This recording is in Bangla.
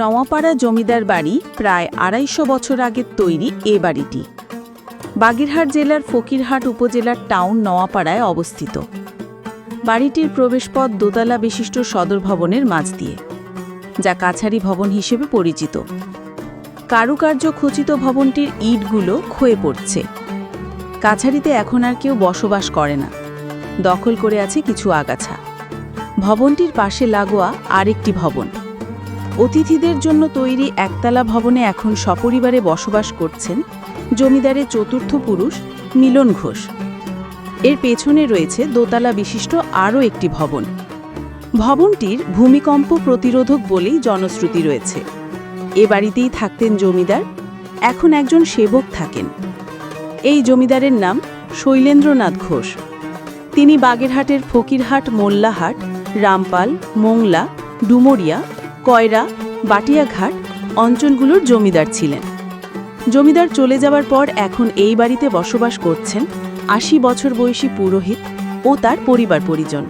নওয়াপাড়া জমিদার বাড়ি প্রায় আড়াইশো বছর আগের তৈরি এ বাড়িটি। বাগেরহাট জেলার ফকিরহাট উপজেলার টাউন নওয়াপাড়ায় অবস্থিত। বাড়িটির প্রবেশপথ দোতলা বিশিষ্ট সদর ভবনের মাঝ দিয়ে, যা কাছারি ভবন হিসেবে পরিচিত। কারুকার্য খচিত ভবনটির ইটগুলো ক্ষয়ে পড়ছে। কাছারিতে এখন আর কেউ বসবাস করে না। দখল করে আছে কিছু আগাছা। ভবনটির পাশে লাগোয়া আরেকটি ভবন। অতিথিদের জন্য তৈরি একতলা ভবনে এখন সপরিবারে বসবাস করছেন জমিদারের চতুর্থ পুরুষ মিলন ঘোষ। এর পেছনে রয়েছে দোতলা বিশিষ্ট আরও একটি ভবন। ভবনটির ভূমিকম্প প্রতিরোধক বলেই জনশ্রুতি রয়েছে। এ বাড়িতেই থাকতেন জমিদার, এখন একজন সেবক থাকেন। এই জমিদারের নাম শৈলেন্দ্রনাথ ঘোষ। তিনি বাগেরহাটের ফকিরহাট, মোল্লাহাট, রামপাল, মোংলা, ডুমরিয়া কয়রা, বাটিয়াঘাট অঞ্চলগুলোর জমিদার ছিলেন। জমিদার চলে যাওয়ার পর এখন এই বাড়িতে বসবাস করছেন আশি বছর বয়সী পুরোহিত ও তার পরিবার পরিজন।